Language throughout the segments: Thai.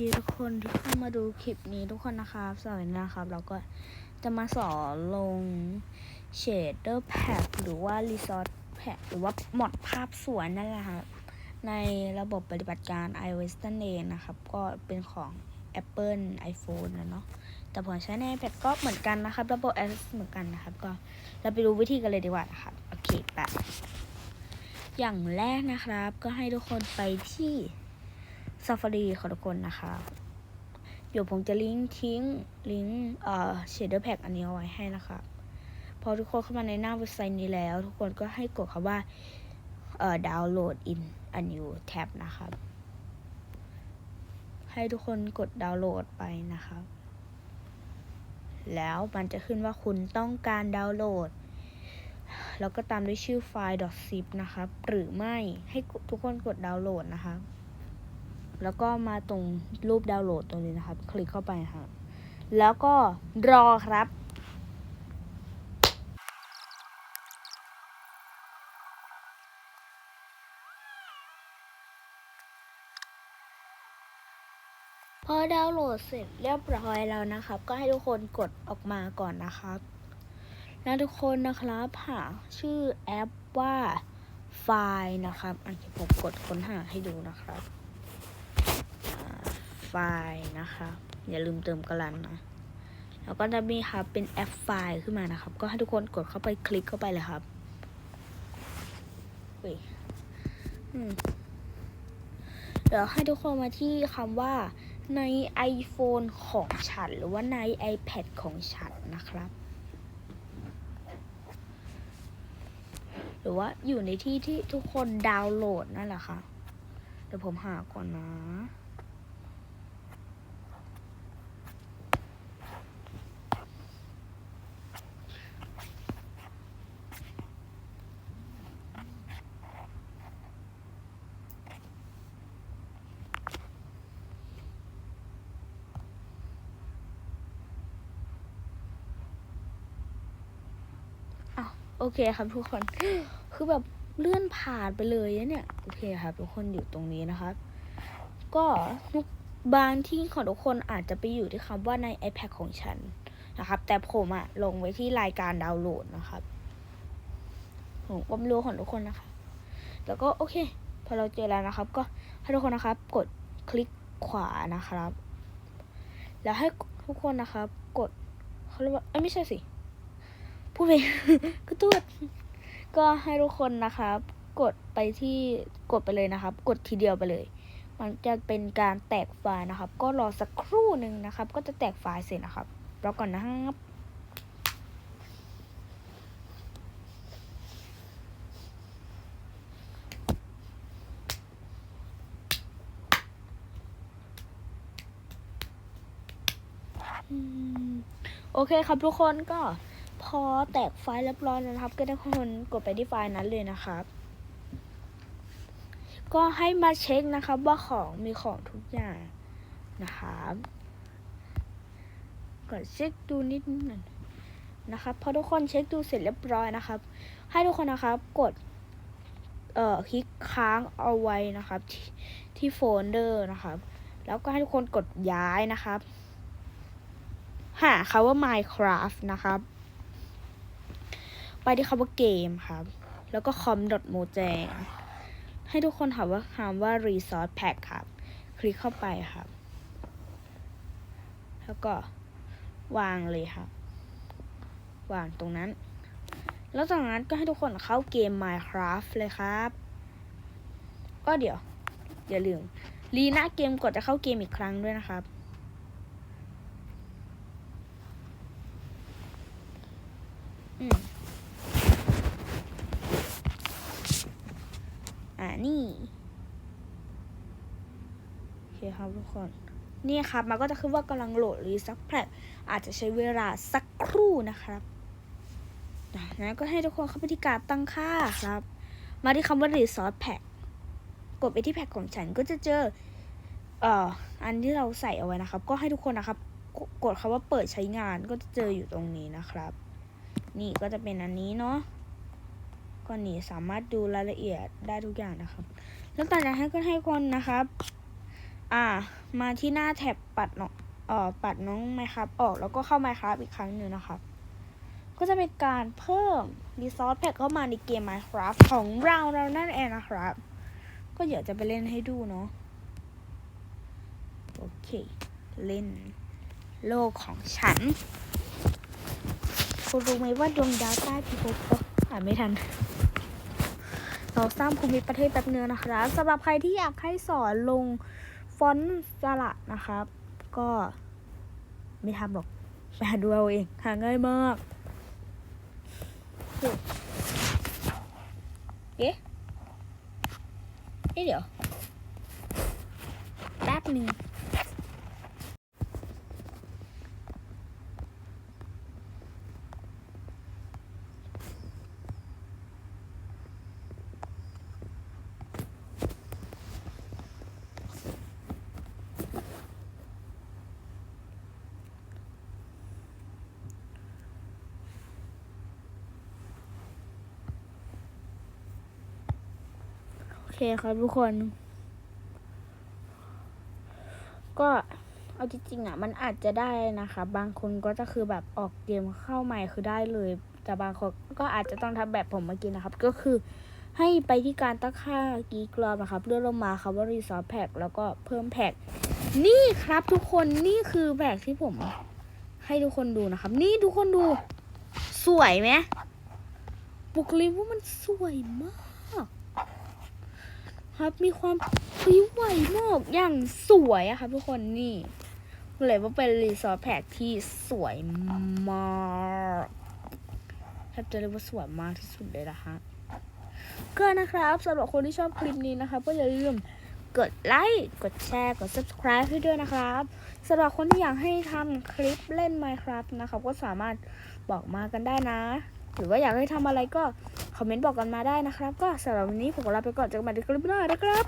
ดีทุกคนที่เข้ามาดูคลิปนี้ทุกคนนะครับสวัสดีนะครับ เราก็จะมาสอนลง Shader Pack หรือว่า Resort Pack หรือว่าหมดภาพสวยนั่นแหละครับ ในระบบปฏิบัติการ iOS นั่นเองนะครับ ก็เป็นของ Apple iPhone นะเนาะแต่ผมใช้ใน iPad ก็เหมือนกันนะครับ ระบบ iOS เหมือนกันนะครับ ก็เราไปดูวิธีกันเลยดีกว่านะครับ โอเคไปอย่างแรกนะครับ ก็ให้ทุกคนไปที่ Safari ของทุกคนนะคะ เดี๋ยวผมจะลิงก์ทิ้งลิงก์เอ่อ shader pack อันนี้เอาไว้ให้นะคะ พอทุกคนเข้ามาในหน้าเว็บไซต์นี้แล้ว ทุกคนก็ให้กดคำว่าเอ่อ download in a new tab นะครับ ให้ทุกคนกดดาวน์โหลดไปนะครับแล้วมันจะขึ้นว่าคุณต้องการดาวน์โหลด แล้วก็ตามด้วยชื่อไฟล์ .zip นะครับ หรือไม่ให้ทุกคนกดดาวน์โหลดนะครับ แล้วก็มาตรงรูปดาวน์โหลดตรงนี้นะครับ คลิกเข้าไปครับแล้วก็รอครับพอดาวน์โหลดเสร็จเรียบร้อยแล้วนะครับ ก็ให้ทุกคนกดออกมาก่อนนะครับแล้วทุกคนนะครับหาชื่อแอปว่าไฟล์นะครับอันนี้ผมกดค้นหาให้ดูนะครับ ไฟล์นะคะ อย่าลืมเติมกลันนะ แล้วก็จะมีครับเป็นแอปไฟล์ขึ้นมานะครับ ก็ให้ทุกคนกดเข้าไปคลิกเข้าไปเลยครับเดี๋ยวให้ทุกคนมาที่คำว่าใน iPhone ของฉัน หรือว่าใน iPad ของฉันนะครับ หรือว่าอยู่ในที่ที่ทุกคนดาวน์โหลดนั่นแหละค่ะ เดี๋ยวผมหาก่อนนะ โอเคครับทุกคน คือแบบเลื่อนผ่านไปเลยเนี่ย โอเคครับทุกคนอยู่ตรงนี้นะครับ ก็ทุกบางที่ของทุกคนอาจจะไปอยู่ที่คำว่าใน iPad ของฉันนะครับ แต่ผมอะลงไว้ที่รายการดาวน์โหลดนะครับผมก็ไม่รู้ของทุกคนนะคะ แล้วก็โอเค พอเราเจอแล้วนะครับ ก็ให้ทุกคนนะครับ กดคลิกขวานะครับ แล้วให้ทุกคนนะครับ กดเขาเรียกว่าไม่ใช่สิ พูดไปก็ตูดก็ให้ทุกคนนะครับ กดไปที่กดไปเลยนะครับ กดทีเดียวไปเลย มันจะเป็นการแตกไฟล์นะครับ ก็รอสักครู่หนึ่งนะครับ ก็จะแตกไฟล์เสร็จนะครับรอก่อนนะครับโอเคครับทุกคนก็ พอแตกไฟล์เรียบร้อยนะครับ ก็ทุกคนกดไปที่ไฟล์นั้นเลยนะครับ ก็ให้มาเช็คนะครับ ว่าของมีของทุกอย่างนะครับกดเช็คดูนิดหนึงนะครับพอทุกคนเช็คดูเสร็จเรียบร้อยนะครับ ให้ทุกคนนะครับกดเอ่อคลิกค้างเอาไว้นะครับที่ที่โฟลเดอร์นะครับ แล้วก็ให้ทุกคนกดย้ายนะครับ หาคำว่า Minecraft นะครับ ไปที่คำว่าเกมครับ แล้วก็ com.mojang ให้ทุกคนถามว่าคำว่า resource pack ครับ คลิกเข้าไปครับ แล้วก็วางเลยครับ วางตรงนั้น แล้วจากนั้นก็ให้ทุกคนเข้าเกม Minecraft เลยครับ ก็เดี๋ยว อย่าลืมรีหน้าเกมกดจะเข้าเกมอีกครั้งด้วยนะครับอืม อ่า นี่โอเคครับทุกคน นี่ครับ มันก็จะขึ้นว่ากำลังโหลดหรือสักแพลอาจจะใช้เวลาสักครู่นะครับนั้นก็ให้ทุกคนเข้าไปที่การตั้งค่าครับ มาที่คำว่า Resource Pack กดไปที่แพ็กของฉันก็จะเจอ เอ่อ อันที่เราใส่เอาไว้นะครับ ก็ให้ทุกคนนะครับ กดคำว่าเปิดใช้งานก็จะเจออยู่ตรงนี้นะครับ นี่ก็จะเป็นอันนี้เนาะ ก็นี่สามารถดูรายละเอียดได้ทุกอย่างนะครับ แล้วต่างจากนั้นก็ให้คนนะครับ อ่า มาที่หน้าแท็บปัดเนาะเอ่อปัดน้องไมครับออกแล้วก็เข้าไมครับอีกครั้งหนึ่งนะครับ ก็จะเป็นการเพิ่มรีซอสแพ็กเข้ามาในเกม Minecraft ของเราเรานั่นเองนะครับ ก็เดี๋ยวจะไปเล่นให้ดูเนาะโอเค เล่น โลกของฉันคุณรู้ไหมว่าดวงดาวใต้พิภพก็อ่านไม่ทัน เราสร้างภูมิประเทศแป๊บเนื้อนะครับสำหรับใครที่อยากให้สอนลงฟอนต์สระนะครับ ก็ไม่ทำหรอกไปหาดูเอาเอง หาง่ายมากเอ๊ะเอ๊ะเดี๋ยวแป๊บหนึ่ง เคครับทุกคน ก็เอาจริงๆอะ มันอาจจะได้นะคะ บางคนก็จะคือแบบออกเกมเข้าใหม่คือได้เลย แต่บางคนก็อาจจะต้องทำแบบผมเมื่อกี้นะครับ ก็คือให้ไปที่การตั้งค่ากีกรอบนะครับ เลื่อนลงมาครับว่ารีซอสแพ็กแล้วก็เพิ่มแพ็กนี่ครับทุกคนนี่คือแพ็กที่ผม ให้ทุกคนดูนะครับ นี่ทุกคนดู สวยไหมบุคลิกว่ามันสวยมาก ครับ มีความพริ้วไหวมากอย่างสวยอะครับทุกคนนี่เลยว่าเป็นรีสอร์ทแพ็กที่สวยมากแทบจะเรียกว่าสวยมากที่สุดเลยนะคะก็นะครับสำหรับคนที่ชอบคลิปนี้นะครับก็อย่าลืมกดไลค์ กดแชร์ กด subscribe ให้ด้วยนะครับสำหรับคนที่อยากให้ทำคลิปเล่น Minecraft นะครับ ก็สามารถบอกมากันได้นะ หรือว่าอยากให้ทำอะไรก็ คอมเมนต์บอกกันมาได้นะครับ ก็สำหรับวันนี้ผมขอลาไปก่อนเจอกันใหม่ในคลิปหน้านะครับ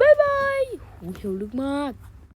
บ๊ายบายโอ้โหเหี่ยวลึกมาก